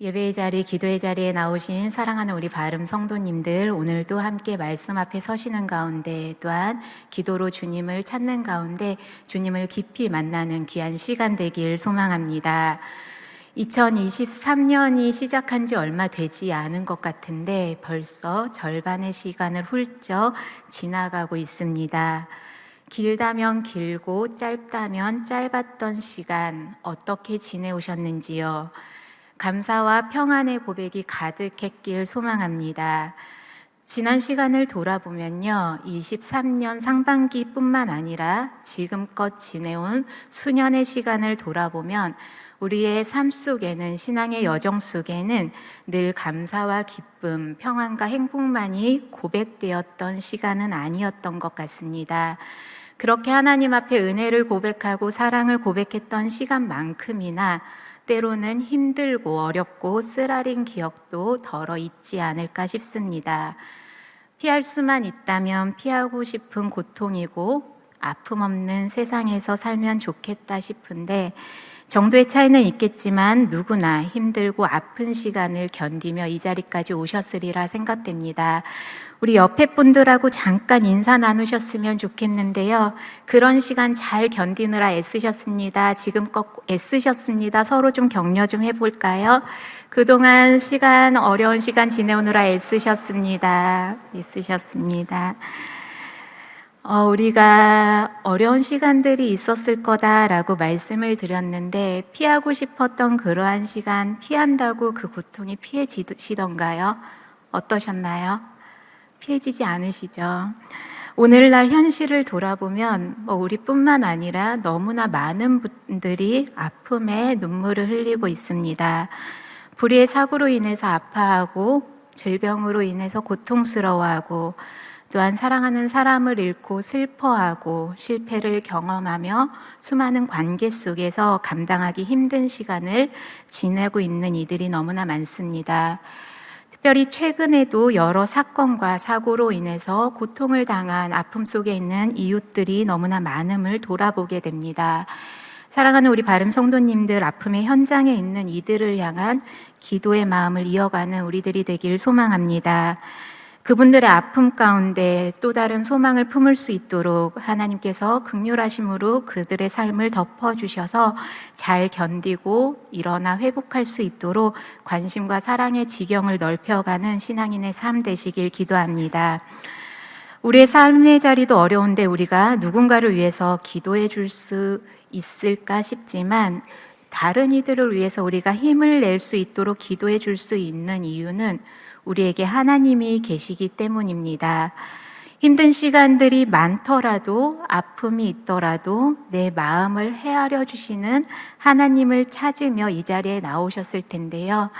예배의 자리, 기도의 자리에 나오신 사랑하는 우리 바름 성도님들, 오늘도 함께 말씀 앞에 서시는 가운데 또한 기도로 주님을 찾는 가운데 주님을 깊이 만나는 귀한 시간 되길 소망합니다. 2023년이 시작한 지 얼마 되지 않은 것 같은데 벌써 절반의 시간을 훌쩍 지나가고 있습니다. 길다면 길고 짧다면 짧았던 시간 어떻게 지내오셨는지요? 감사와 평안의 고백이 가득했길 소망합니다. 지난 시간을 돌아보면요. 23년 상반기뿐만 아니라 지금껏 지내온 수년의 시간을 돌아보면 우리의 삶 속에는 신앙의 여정 속에는 늘 감사와 기쁨, 평안과 행복만이 고백되었던 시간은 아니었던 것 같습니다. 그렇게 하나님 앞에 은혜를 고백하고 사랑을 고백했던 시간만큼이나 때로는 힘들고 어렵고 쓰라린 기억도 덜어 있지 않을까 싶습니다. 피할 수만 있다면 피하고 싶은 고통이고 아픔 없는 세상에서 살면 좋겠다 싶은데 정도의 차이는 있겠지만 누구나 힘들고 아픈 시간을 견디며 이 자리까지 오셨으리라 생각됩니다. 우리 옆에 분들하고 잠깐 인사 나누셨으면 좋겠는데요. 그런 시간 잘 견디느라 애쓰셨습니다. 지금껏 애쓰셨습니다. 서로 좀 격려 좀 해볼까요? 그동안 시간, 어려운 시간 지내오느라 애쓰셨습니다. 애쓰셨습니다. 어, 우리가 어려운 시간들이 있었을 거다라고 말씀을 드렸는데 피하고 싶었던 그러한 시간 피한다고 그 고통이 피해지던가요? 어떠셨나요? 피해지지 않으시죠? 오늘날 현실을 돌아보면 뭐 우리뿐만 아니라 너무나 많은 분들이 아픔에 눈물을 흘리고 있습니다. 불의의 사고로 인해서 아파하고 질병으로 인해서 고통스러워하고 또한 사랑하는 사람을 잃고 슬퍼하고 실패를 경험하며 수많은 관계 속에서 감당하기 힘든 시간을 지내고 있는 이들이 너무나 많습니다. 특별히 최근에도 여러 사건과 사고로 인해서 고통을 당한 아픔 속에 있는 이웃들이 너무나 많음을 돌아보게 됩니다. 사랑하는 우리 바름 성도님들 아픔의 현장에 있는 이들을 향한 기도의 마음을 이어가는 우리들이 되길 소망합니다. 그분들의 아픔 가운데 또 다른 소망을 품을 수 있도록 하나님께서 극률하심으로 그들의 삶을 덮어주셔서 잘 견디고 일어나 회복할 수 있도록 관심과 사랑의 지경을 넓혀가는 신앙인의 삶 되시길 기도합니다. 우리의 삶의 자리도 어려운데 우리가 누군가를 위해서 기도해 줄 수 있을까 싶지만 다른 이들을 위해서 우리가 힘을 낼 수 있도록 기도해 줄 수 있는 이유는 우리에게 하나님이 계시기 때문입니다. 힘든 시간들이 많더라도 아픔이 있더라도 내 마음을 헤아려 주시는 하나님을 찾으며 이 자리에 나오셨을 텐데요.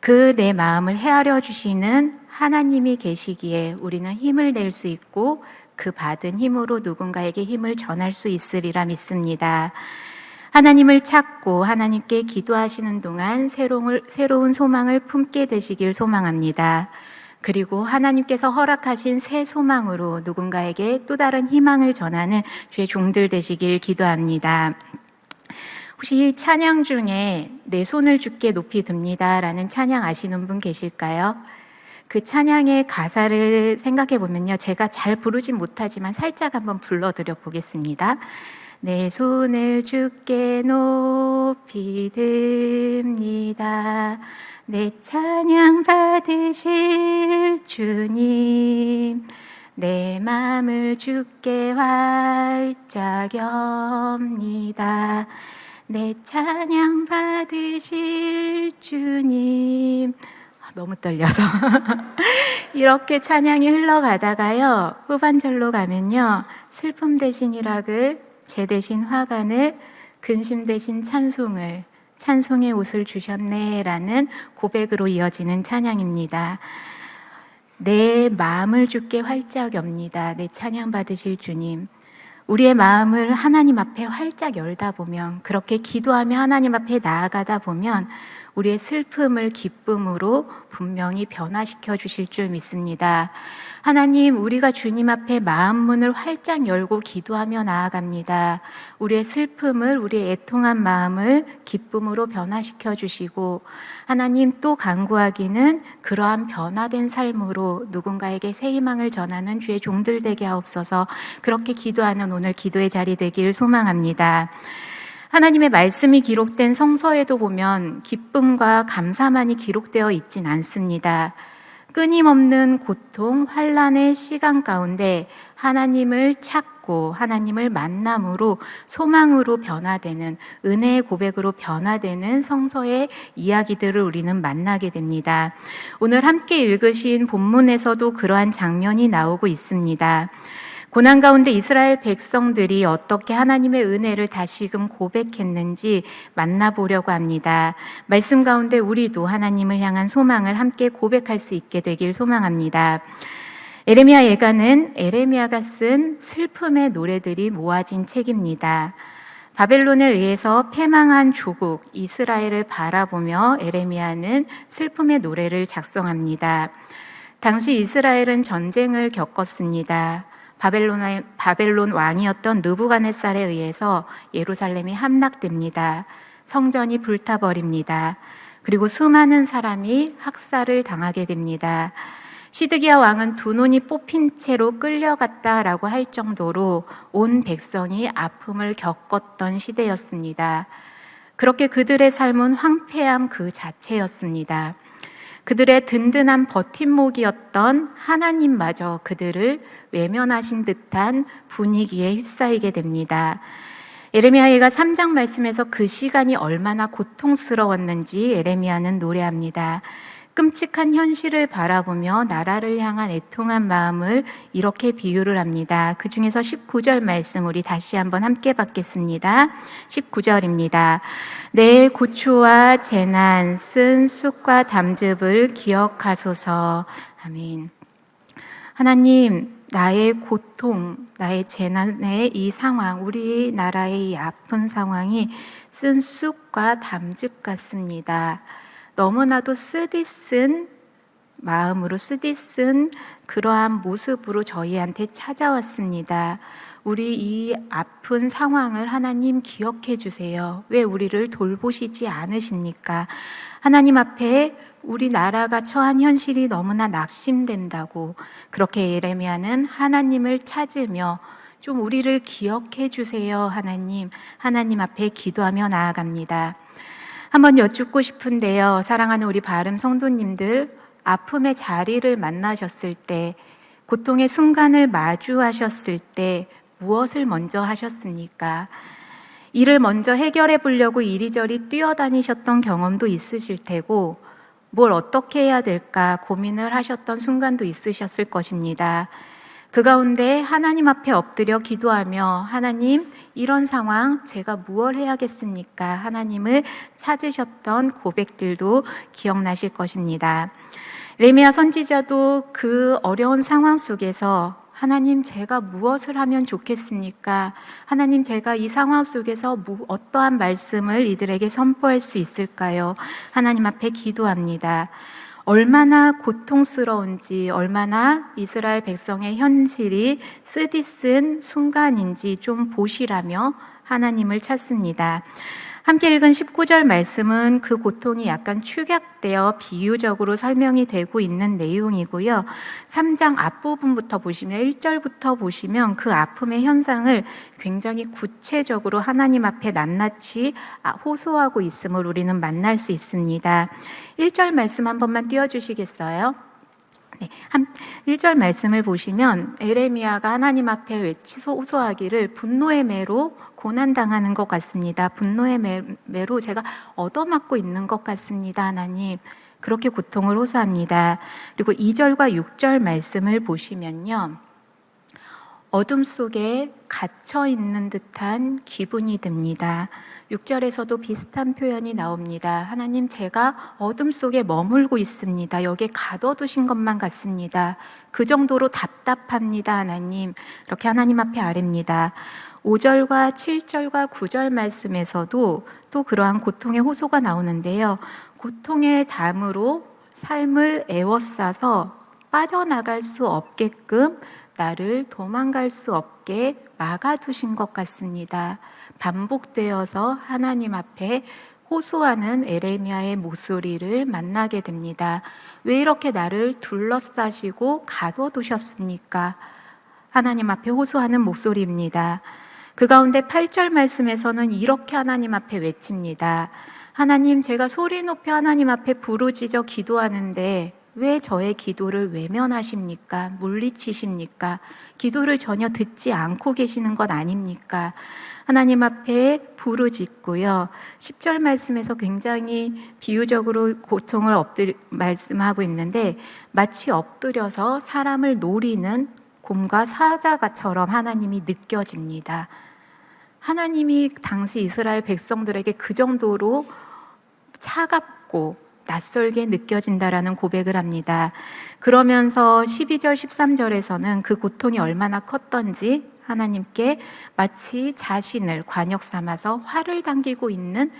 그 내 마음을 헤아려 주시는 하나님이 계시기에 우리는 힘을 낼 수 있고 그 받은 힘으로 누군가에게 힘을 전할 수 있으리라 믿습니다. 하나님을 찾고 하나님께 기도하시는 동안 새로운, 새로운 소망을 품게 되시길 소망합니다. 그리고 하나님께서 허락하신 새 소망으로 누군가에게 또 다른 희망을 전하는 주의 종들 되시길 기도합니다. 혹시 찬양 중에 내 손을 주께 높이 듭니다 라는 찬양 아시는 분 계실까요? 그 찬양의 가사를 생각해 보면요. 제가 잘 부르진 못하지만 살짝 한번 불러드려 보겠습니다. 내 손을 주께 높이 듭니다. 내 찬양 받으실 주님. 내 마음을 주께 활짝 엽니다. 내 찬양 받으실 주님. 아, 너무 떨려서. 이렇게 찬양이 흘러가다가요, 후반절로 가면요, 슬픔 대신 희락을 제 대신 화관을 근심 대신 찬송을 찬송의 옷을 주셨네라는 고백으로 이어지는 찬양입니다. 내 마음을 주께 활짝 엽니다. 내 찬양 받으실 주님. 우리의 마음을 하나님 앞에 활짝 열다 보면 그렇게 기도하며 하나님 앞에 나아가다 보면 우리의 슬픔을 기쁨으로 분명히 변화시켜 주실 줄 믿습니다. 하나님, 우리가 주님 앞에 마음 문을 활짝 열고 기도하며 나아갑니다. 우리의 슬픔을, 우리의 애통한 마음을 기쁨으로 변화시켜 주시고, 하나님 또 간구하기는 그러한 변화된 삶으로 누군가에게 새 희망을 전하는 주의 종들 되게 하옵소서 그렇게 기도하는 오늘 기도의 자리 되길 소망합니다. 하나님의 말씀이 기록된 성서에도 보면 기쁨과 감사만이 기록되어 있진 않습니다. 끊임없는 고통, 환란의 시간 가운데 하나님을 찾고 하나님을 만남으로 소망으로 변화되는 은혜의 고백으로 변화되는 성서의 이야기들을 우리는 만나게 됩니다. 오늘 함께 읽으신 본문에서도 그러한 장면이 나오고 있습니다. 고난 가운데 이스라엘 백성들이 어떻게 하나님의 은혜를 다시금 고백했는지 만나보려고 합니다. 말씀 가운데 우리도 하나님을 향한 소망을 함께 고백할 수 있게 되길 소망합니다. 에레미야 예가는 에레미야가 쓴 슬픔의 노래들이 모아진 책입니다. 바벨론에 의해서 패망한 조국 이스라엘을 바라보며 에레미야는 슬픔의 노래를 작성합니다. 당시 이스라엘은 전쟁을 겪었습니다. 바벨론, 바벨론 왕이었던 느부갓네살에 의해서 예루살렘이 함락됩니다. 성전이 불타버립니다. 그리고 수많은 사람이 학살을 당하게 됩니다. 시드기야 왕은 두 눈이 뽑힌 채로 끌려갔다라고 할 정도로 온 백성이 아픔을 겪었던 시대였습니다. 그렇게 그들의 삶은 황폐함 그 자체였습니다. 그들의 든든한 버팀목이었던 하나님마저 그들을 외면하신 듯한 분위기에 휩싸이게 됩니다. 에레미야가 3장 말씀에서 그 시간이 얼마나 고통스러웠는지 에레미야는 노래합니다. 끔찍한 현실을 바라보며 나라를 향한 애통한 마음을 이렇게 비유를 합니다. 그 중에서 19절 말씀 우리 다시 한번 함께 받겠습니다. 19절입니다. 내 고초와 재난, 쓴 쑥과 담즙을 기억하소서. 아멘. 하나님, 나의 고통, 나의 재난의 이 상황, 우리나라의 이 아픈 상황이 쓴 쑥과 담즙 같습니다. 너무나도 쓰디쓴 마음으로 쓰디쓴 그러한 모습으로 저희한테 찾아왔습니다. 우리 이 아픈 상황을 하나님 기억해 주세요. 왜 우리를 돌보시지 않으십니까? 하나님 앞에 우리나라가 처한 현실이 너무나 낙심된다고 그렇게 예레미야는 하나님을 찾으며 좀 우리를 기억해 주세요. 하나님, 하나님 앞에 기도하며 나아갑니다. 한번 여쭙고 싶은데요. 사랑하는 우리 바름 성도님들, 아픔의 자리를 만나셨을 때, 고통의 순간을 마주하셨을 때, 무엇을 먼저 하셨습니까? 이를 먼저 해결해 보려고 이리저리 뛰어다니셨던 경험도 있으실 테고, 뭘 어떻게 해야 될까 고민을 하셨던 순간도 있으셨을 것입니다. 그 가운데 하나님 앞에 엎드려 기도하며 하나님 이런 상황 제가 무엇 해야겠습니까? 하나님을 찾으셨던 고백들도 기억나실 것입니다. 레미야 선지자도 그 어려운 상황 속에서 하나님 제가 무엇을 하면 좋겠습니까? 하나님 제가 이 상황 속에서 어떠한 말씀을 이들에게 선포할 수 있을까요? 하나님 앞에 기도합니다. 얼마나 고통스러운지, 얼마나 이스라엘 백성의 현실이 쓰디쓴 순간인지 좀 보시라며 하나님을 찾습니다. 함께 읽은 19절 말씀은 그 고통이 약간 축약되어 비유적으로 설명이 되고 있는 내용이고요. 3장 앞부분부터 보시면 1절부터 보시면 그 아픔의 현상을 굉장히 구체적으로 하나님 앞에 낱낱이 호소하고 있음을 우리는 만날 수 있습니다. 1절 말씀 한 번만 띄워 주시겠어요? 네, 한 1절 말씀을 보시면 에레미야가 하나님 앞에 외치 호소하기를 분노의 매로 고난당하는 것 같습니다. 분노의 매로 제가 얻어맞고 있는 것 같습니다. 하나님. 그렇게 고통을 호소합니다. 그리고 2절과 6절 말씀을 보시면요. 어둠 속에 갇혀 있는 듯한 기분이 듭니다. 6절에서도 비슷한 표현이 나옵니다. 하나님, 제가 어둠 속에 머물고 있습니다. 여기에 가둬두신 것만 같습니다. 그 정도로 답답합니다, 하나님. 이렇게 하나님 앞에 아뢰니다 5절과 7절과 9절 말씀에서도 또 그러한 고통의 호소가 나오는데요. 고통의 담으로 삶을 애워싸서 빠져나갈 수 없게끔 나를 도망갈 수 없게 막아두신 것 같습니다. 반복되어서 하나님 앞에 호소하는 에레미야의 목소리를 만나게 됩니다. 왜 이렇게 나를 둘러싸시고 가둬두셨습니까? 하나님 앞에 호소하는 목소리입니다. 그 가운데 8절 말씀에서는 이렇게 하나님 앞에 외칩니다. 하나님, 제가 소리 높여 하나님 앞에 부르짖어 기도하는데 왜 저의 기도를 외면하십니까? 물리치십니까? 기도를 전혀 듣지 않고 계시는 것 아닙니까? 하나님 앞에 부르짖고요. 10절 말씀에서 굉장히 비유적으로 고통을 엎드 말씀하고 있는데 마치 엎드려서 사람을 노리는 곰과 사자가처럼 하나님이 느껴집니다. 하나님이 당시 이스라엘 백성들에게 그 정도로 차갑고 낯설게 느껴진다라는 고백을 합니다. 그러면서 12절, 13절에서는 그 고통이 얼마나 컸던지 하나님께 마치 자신을 관역 삼아서 화를 당기고 있는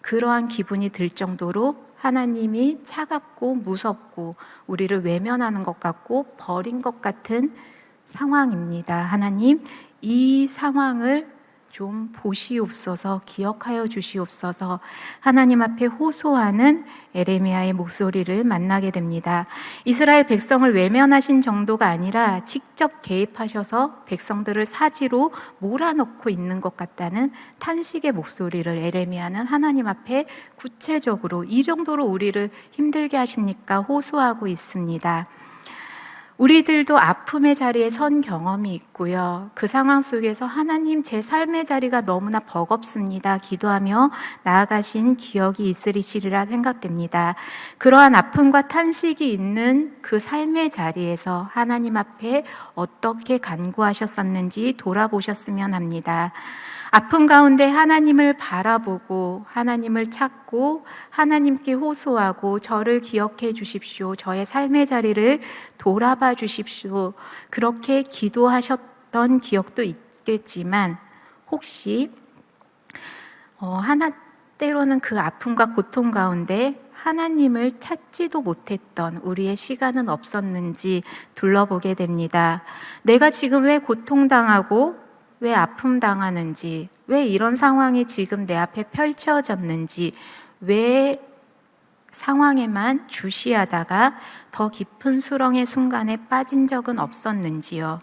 그러한 기분이 들 정도로 하나님이 차갑고 무섭고 우리를 외면하는 것 같고 버린 것 같은 상황입니다. 하나님, 이 상황을 좀 보시옵소서, 기억하여 주시옵소서, 하나님 앞에 호소하는 에레미야의 목소리를 만나게 됩니다. 이스라엘 백성을 외면하신 정도가 아니라 직접 개입하셔서 백성들을 사지로 몰아넣고 있는 것 같다는 탄식의 목소리를 에레미야는 하나님 앞에 구체적으로 이 정도로 우리를 힘들게 하십니까? 호소하고 있습니다. 우리들도 아픔의 자리에 선 경험이 있고요. 그 상황 속에서 하나님 제 삶의 자리가 너무나 버겁습니다. 기도하며 나아가신 기억이 있으리시리라 생각됩니다. 그러한 아픔과 탄식이 있는 그 삶의 자리에서 하나님 앞에 어떻게 간구하셨었는지 돌아보셨으면 합니다. 아픔 가운데 하나님을 바라보고 하나님을 찾고 하나님께 호소하고 저를 기억해 주십시오. 저의 삶의 자리를 돌아봐 주십시오. 그렇게 기도하셨던 기억도 있겠지만 혹시 어, 하나 때로는 그 아픔과 고통 가운데 하나님을 찾지도 못했던 우리의 시간은 없었는지 둘러보게 됩니다. 내가 지금 왜 고통당하고 왜 아픔 당하는지, 왜 이런 상황이 지금 내 앞에 펼쳐졌는지, 왜 상황에만 주시하다가 더 깊은 수렁의 순간에 빠진 적은 없었는지요.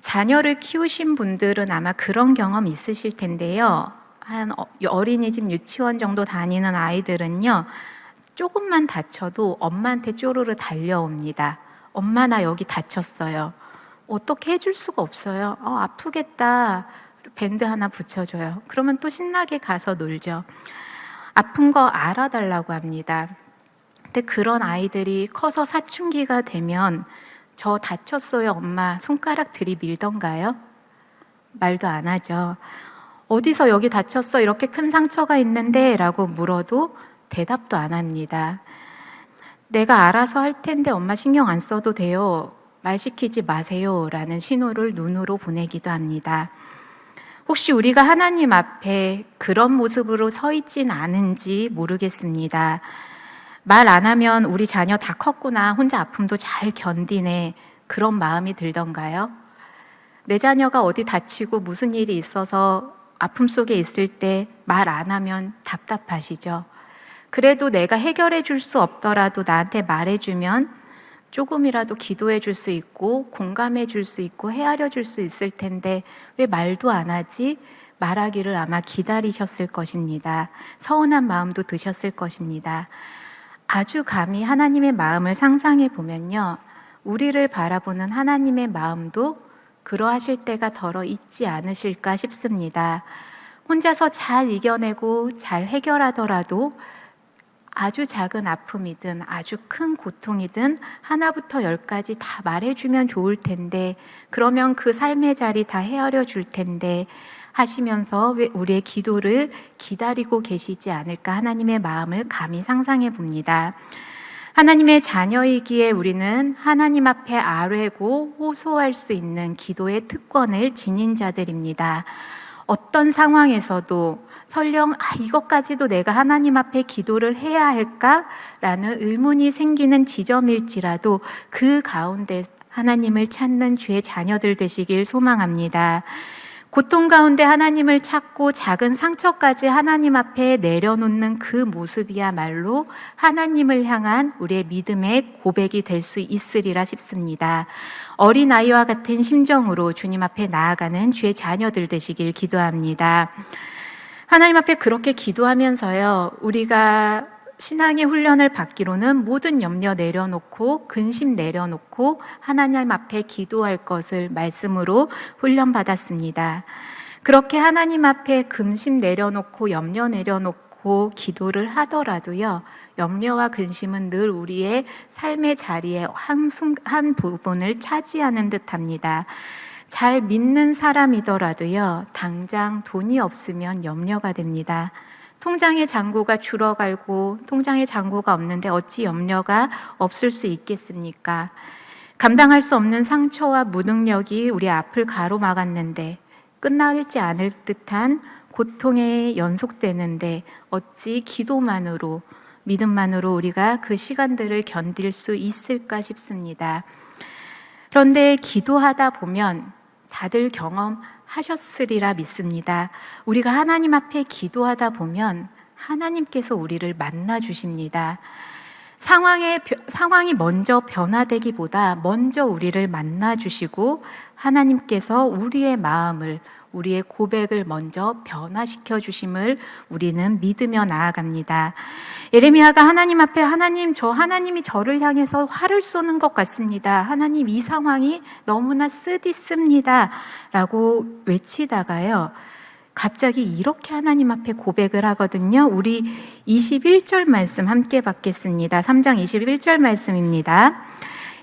자녀를 키우신 분들은 아마 그런 경험 있으실 텐데요. 한 어, 어린이집 유치원 정도 다니는 아이들은요, 조금만 다쳐도 엄마한테 쪼르르 달려옵니다. 엄마 나 여기 다쳤어요. 어떻게 해줄 수가 없어요. 어, 아프겠다. 밴드 하나 붙여줘요. 그러면 또 신나게 가서 놀죠. 아픈 거 알아달라고 합니다. 근데 그런 아이들이 커서 사춘기가 되면 저 다쳤어요, 엄마. 손가락 들이밀던가요? 말도 안 하죠. 어디서 여기 다쳤어? 이렇게 큰 상처가 있는데? 라고 물어도 대답도 안 합니다. 내가 알아서 할 텐데 엄마 신경 안 써도 돼요. 말 시키지 마세요. 라는 신호를 눈으로 보내기도 합니다. 혹시 우리가 하나님 앞에 그런 모습으로 서 있진 않은지 모르겠습니다. 말 안 하면 우리 자녀 다 컸구나. 혼자 아픔도 잘 견디네. 그런 마음이 들던가요? 내 자녀가 어디 다치고 무슨 일이 있어서 아픔 속에 있을 때 말 안 하면 답답하시죠? 그래도 내가 해결해 줄 수 없더라도 나한테 말해주면 조금이라도 기도해 줄 수 있고 공감해 줄 수 있고 헤아려 줄 수 있을 텐데 왜 말도 안 하지? 말하기를 아마 기다리셨을 것입니다. 서운한 마음도 드셨을 것입니다. 아주 감히 하나님의 마음을 상상해 보면요. 우리를 바라보는 하나님의 마음도 그러하실 때가 덜어 있지 않으실까 싶습니다. 혼자서 잘 이겨내고 잘 해결하더라도 아주 작은 아픔이든 아주 큰 고통이든 하나부터 열까지 다 말해주면 좋을 텐데 그러면 그 삶의 자리 다 헤아려 줄 텐데 하시면서 왜 우리의 기도를 기다리고 계시지 않을까 하나님의 마음을 감히 상상해 봅니다. 하나님의 자녀이기에 우리는 하나님 앞에 아뢰고 호소할 수 있는 기도의 특권을 지닌 자들입니다. 어떤 상황에서도 설령 아, 이것까지도 내가 하나님 앞에 기도를 해야 할까라는 의문이 생기는 지점일지라도 그 가운데 하나님을 찾는 주의 자녀들 되시길 소망합니다. 고통 가운데 하나님을 찾고 작은 상처까지 하나님 앞에 내려놓는 그 모습이야말로 하나님을 향한 우리의 믿음의 고백이 될 수 있으리라 싶습니다. 어린아이와 같은 심정으로 주님 앞에 나아가는 주의 자녀들 되시길 기도합니다. 하나님 앞에 그렇게 기도하면서요, 우리가 신앙의 훈련을 받기로는 모든 염려 내려놓고 근심 내려놓고 하나님 앞에 기도할 것을 말씀으로 훈련받았습니다. 그렇게 하나님 앞에 근심 내려놓고 염려 내려놓고 기도를 하더라도요, 염려와 근심은 늘 우리의 삶의 자리에 한 부분을 차지하는 듯 합니다. 잘 믿는 사람이더라도요, 당장 돈이 없으면 염려가 됩니다. 통장의 잔고가 줄어가고 통장의 잔고가 없는데 어찌 염려가 없을 수 있겠습니까? 감당할 수 없는 상처와 무능력이 우리 앞을 가로막았는데 끝나지 않을 듯한 고통에 연속되는데 어찌 기도만으로 믿음만으로 우리가 그 시간들을 견딜 수 있을까 싶습니다. 그런데 기도하다 보면 다들 경험하셨으리라 믿습니다. 우리가 하나님 앞에 기도하다 보면 하나님께서 우리를 만나 주십니다. 상황의 상황이 먼저 변화되기보다 먼저 우리를 만나 주시고 하나님께서 우리의 마음을 우리의 고백을 먼저 변화시켜 주심을 우리는 믿으며 나아갑니다. 예레미야가 하나님 앞에 하나님 저 하나님이 저를 향해서 화를 쏘는 것 같습니다. 하나님 이 상황이 너무나 쓰디습니다라고 외치다가요. 갑자기 이렇게 하나님 앞에 고백을 하거든요. 우리 21절 말씀 함께 받겠습니다. 3장 21절 말씀입니다.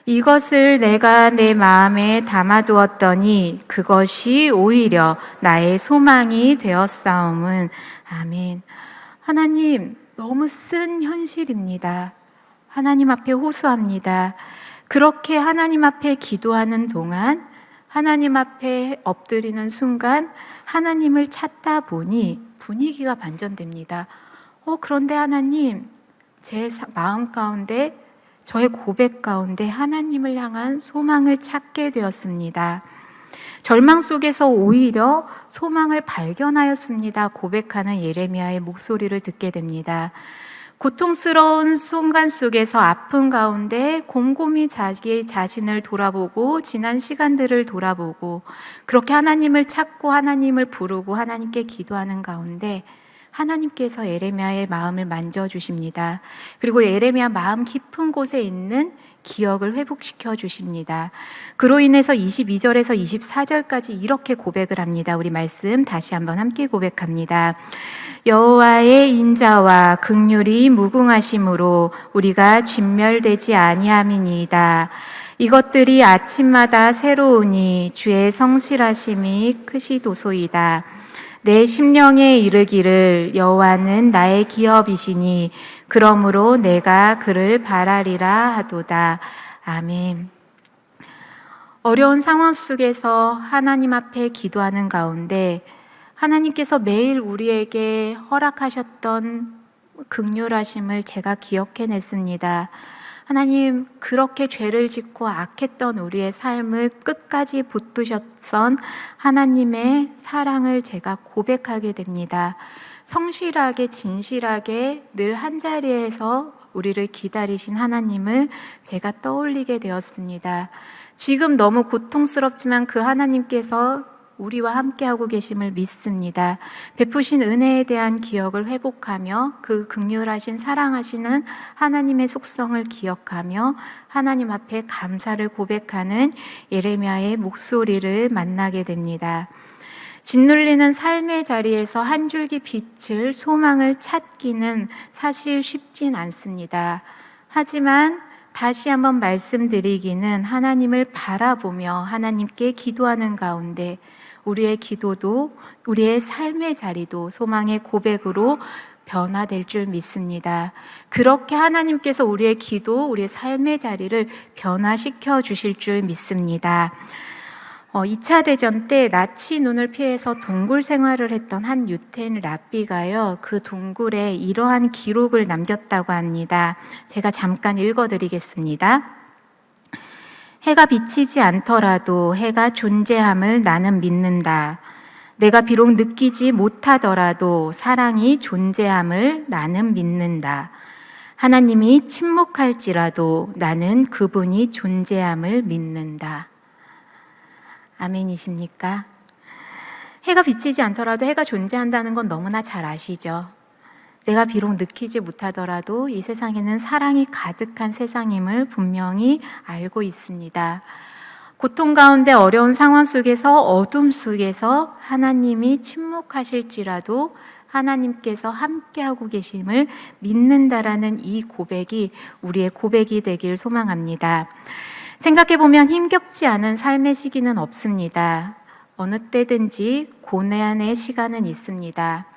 이것을 내가 내 마음에 담아두었더니 그것이 오히려 나의 소망이 되었사옴은 아멘. 하나님, 너무 쓴 현실입니다. 하나님 앞에 호소합니다. 그렇게 하나님 앞에 기도하는 동안 하나님 앞에 엎드리는 순간 하나님을 찾다 보니 분위기가 반전됩니다. 어, 그런데 하나님, 제 마음 가운데, 저의 고백 가운데 하나님을 향한 소망을 찾게 되었습니다. 절망 속에서 오히려 소망을 발견하였습니다. 고백하는 예레미야의 목소리를 듣게 됩니다. 고통스러운 순간 속에서 아픈 가운데 곰곰이 자기 자신을 돌아보고 지난 시간들을 돌아보고 그렇게 하나님을 찾고 하나님을 부르고 하나님께 기도하는 가운데 하나님께서 에레미야의 마음을 만져 주십니다. 그리고 에레미야 마음 깊은 곳에 있는 기억을 회복시켜 주십니다. 그로 인해서 22절에서 24절까지 이렇게 고백을 합니다. 우리 말씀 다시 한번 함께 고백합니다. 여호와의 인자와 극률이 무궁하심으로 우리가 진멸되지 아니함이니이다. 이것들이 아침마다 새로우니 주의 성실하심이 크시도소이다. 내 심령에 이르기를 여호와는 나의 기업이시니 그러므로 내가 그를 바라리라 하도다. 아멘. 어려운 상황 속에서 하나님 앞에 기도하는 가운데 하나님께서 매일 우리에게 허락하셨던 극률하심을 제가 기억해냈습니다. 하나님, 그렇게 죄를 짓고 악했던 우리의 삶을 끝까지 붙드셨던 하나님의 사랑을 제가 고백하게 됩니다. 성실하게, 진실하게 늘 한자리에서 우리를 기다리신 하나님을 제가 떠올리게 되었습니다. 지금 너무 고통스럽지만 그 하나님께서 우리와 함께하고 계심을 믿습니다. 베푸신 은혜에 대한 기억을 회복하며 그 극률하신 사랑하시는 하나님의 속성을 기억하며 하나님 앞에 감사를 고백하는 예레미야의 목소리를 만나게 됩니다. 짓눌리는 삶의 자리에서 한 줄기 빛을 소망을 찾기는 사실 쉽진 않습니다. 하지만 다시 한번 말씀드리기는 하나님을 바라보며 하나님께 기도하는 가운데 우리의 기도도 우리의 삶의 자리도 소망의 고백으로 변화될 줄 믿습니다. 그렇게 하나님께서 우리의 기도, 우리의 삶의 자리를 변화시켜 주실 줄 믿습니다. 어, 2차 대전 때 나치 눈을 피해서 동굴 생활을 했던 한 유태인 랍비가요, 그 동굴에 이러한 기록을 남겼다고 합니다. 제가 잠깐 읽어드리겠습니다. 해가 비치지 않더라도 해가 존재함을 나는 믿는다. 내가 비록 느끼지 못하더라도 사랑이 존재함을 나는 믿는다. 하나님이 침묵할지라도 나는 그분이 존재함을 믿는다. 아멘이십니까? 해가 비치지 않더라도 해가 존재한다는 건 너무나 잘 아시죠? 내가 비록 느끼지 못하더라도 이 세상에는 사랑이 가득한 세상임을 분명히 알고 있습니다. 고통 가운데 어려운 상황 속에서 어둠 속에서 하나님이 침묵하실지라도 하나님께서 함께하고 계심을 믿는다라는 이 고백이 우리의 고백이 되길 소망합니다. 생각해보면 힘겹지 않은 삶의 시기는 없습니다. 어느 때든지 고난의 시간은 있습니다.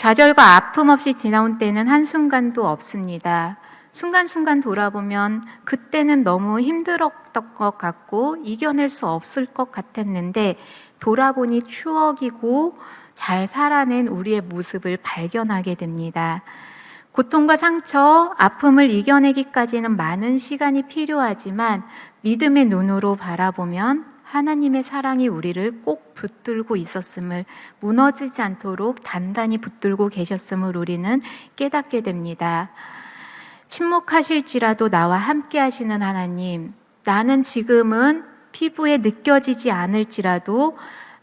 좌절과 아픔 없이 지나온 때는 한순간도 없습니다. 순간순간 돌아보면 그때는 너무 힘들었던 것 같고 이겨낼 수 없을 것 같았는데 돌아보니 추억이고 잘 살아낸 우리의 모습을 발견하게 됩니다. 고통과 상처, 아픔을 이겨내기까지는 많은 시간이 필요하지만 믿음의 눈으로 바라보면 하나님의 사랑이 우리를 꼭 붙들고 있었음을 무너지지 않도록 단단히 붙들고 계셨음을 우리는 깨닫게 됩니다. 침묵하실지라도 나와 함께 하시는 하나님, 나는 지금은 피부에 느껴지지 않을지라도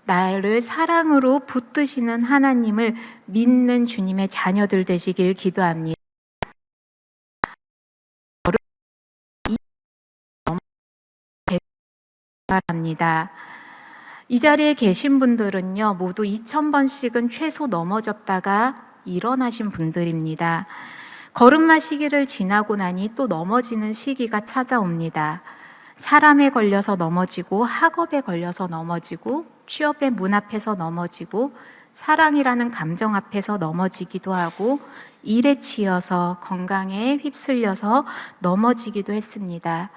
나를 사랑으로 붙드시는 하나님을 믿는 주님의 자녀들 되시길 기도합니다. 바랍니다. 이 자리에 계신 분들은요, 모두 2,000번씩은 최소 넘어졌다가 일어나신 분들입니다. 걸음마 시기를 지나고 나니 또 넘어지는 시기가 찾아옵니다. 사람에 걸려서 넘어지고, 학업에 걸려서 넘어지고, 취업의 문 앞에서 넘어지고, 사랑이라는 감정 앞에서 넘어지기도 하고, 일에 치여서 건강에 휩쓸려서 넘어지기도 했습니다.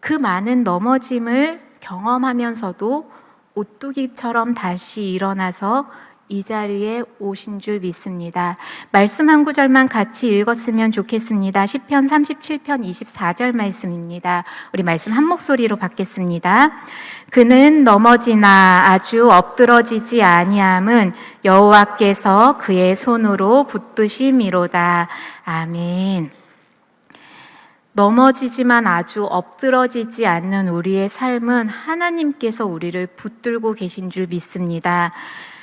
그 많은 넘어짐을 경험하면서도 오뚜기처럼 다시 일어나서 이 자리에 오신 줄 믿습니다. 말씀 한 구절만 같이 읽었으면 좋겠습니다. 10편 37편 24절 말씀입니다. 우리 말씀 한 목소리로 받겠습니다. 그는 넘어지나 아주 엎드러지지 아니함은 여호와께서 그의 손으로 붙드심이로다. 아멘. 넘어지지만 아주 엎드러지지 않는 우리의 삶은 하나님께서 우리를 붙들고 계신 줄 믿습니다.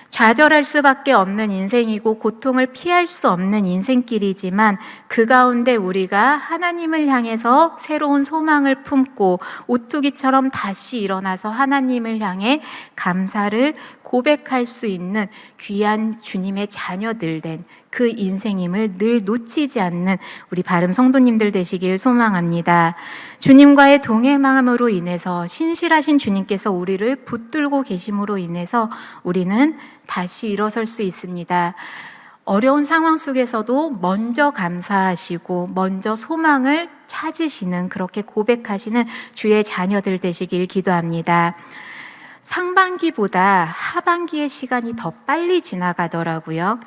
좌절할 수밖에 없는 인생이고 고통을 피할 수 없는 인생길이지만 그 가운데 우리가 하나님을 향해서 새로운 소망을 품고 오뚜기처럼 다시 일어나서 하나님을 향해 감사를 고백할 수 있는 귀한 주님의 자녀들 된 그 인생임을 늘 놓치지 않는 우리 바름 성도님들 되시길 소망합니다. 주님과의 동행함으로 인해서 신실하신 주님께서 우리를 붙들고 계심으로 인해서 우리는 다시 일어설 수 있습니다. 어려운 상황 속에서도 먼저 감사하시고 먼저 소망을 찾으시는 그렇게 고백하시는 주의 자녀들 되시길 기도합니다. 상반기보다 하반기의 시간이 더 빨리 지나가더라고요.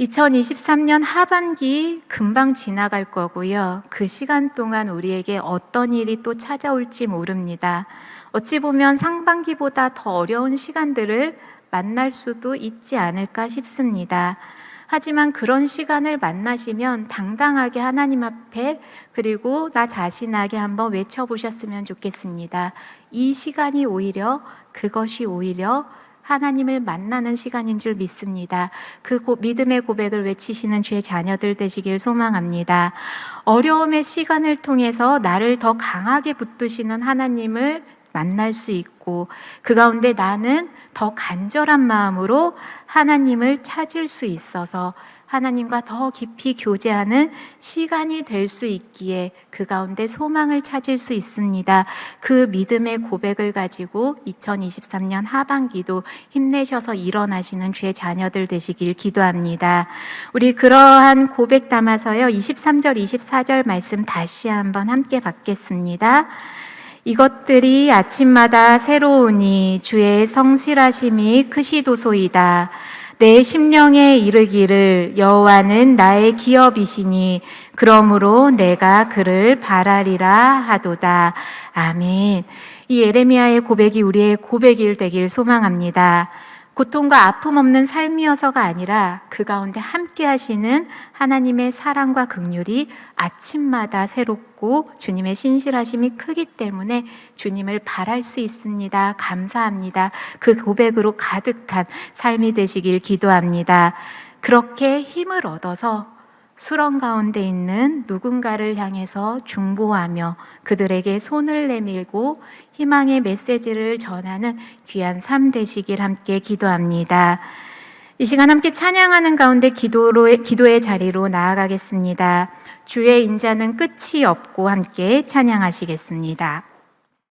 2023년 하반기 금방 지나갈 거고요. 그 시간 동안 우리에게 어떤 일이 또 찾아올지 모릅니다. 어찌 보면 상반기보다 더 어려운 시간들을 만날 수도 있지 않을까 싶습니다. 하지만 그런 시간을 만나시면 당당하게 하나님 앞에 그리고 나 자신에게 한번 외쳐보셨으면 좋겠습니다. 이 시간이 오히려 그것이 오히려 하나님을 만나는 시간인 줄 믿습니다. 그 고, 믿음의 고백을 외치시는 주의 자녀들 되시길 소망합니다. 어려움의 시간을 통해서 나를 더 강하게 붙드시는 하나님을 만날 수 있고 그 가운데 나는 더 간절한 마음으로 하나님을 찾을 수 있어서 하나님과 더 깊이 교제하는 시간이 될 수 있기에 그 가운데 소망을 찾을 수 있습니다. 그 믿음의 고백을 가지고 2023년 하반기도 힘내셔서 일어나시는 주의 자녀들 되시길 기도합니다. 우리 그러한 고백 담아서요. 23절, 24절 말씀 다시 한번 함께 받겠습니다. 이것들이 아침마다 새로우니 주의 성실하심이 크시도소이다. 내 심령에 이르기를 여호와는 나의 기업이시니 그러므로 내가 그를 바라리라 하도다. 아멘. 이 예레미야의 고백이 우리의 고백일 되길 소망합니다. 고통과 아픔 없는 삶이어서가 아니라 그 가운데 함께 하시는 하나님의 사랑과 긍휼이 아침마다 새롭고 주님의 신실하심이 크기 때문에 주님을 바랄 수 있습니다. 감사합니다. 그 고백으로 가득한 삶이 되시길 기도합니다. 그렇게 힘을 얻어서 수렁 가운데 있는 누군가를 향해서 중보하며 그들에게 손을 내밀고 희망의 메시지를 전하는 귀한 삶 되시길 함께 기도합니다. 이 시간 함께 찬양하는 가운데 기도로, 기도의 자리로 나아가겠습니다. 주의 인자는 끝이 없고 함께 찬양하시겠습니다.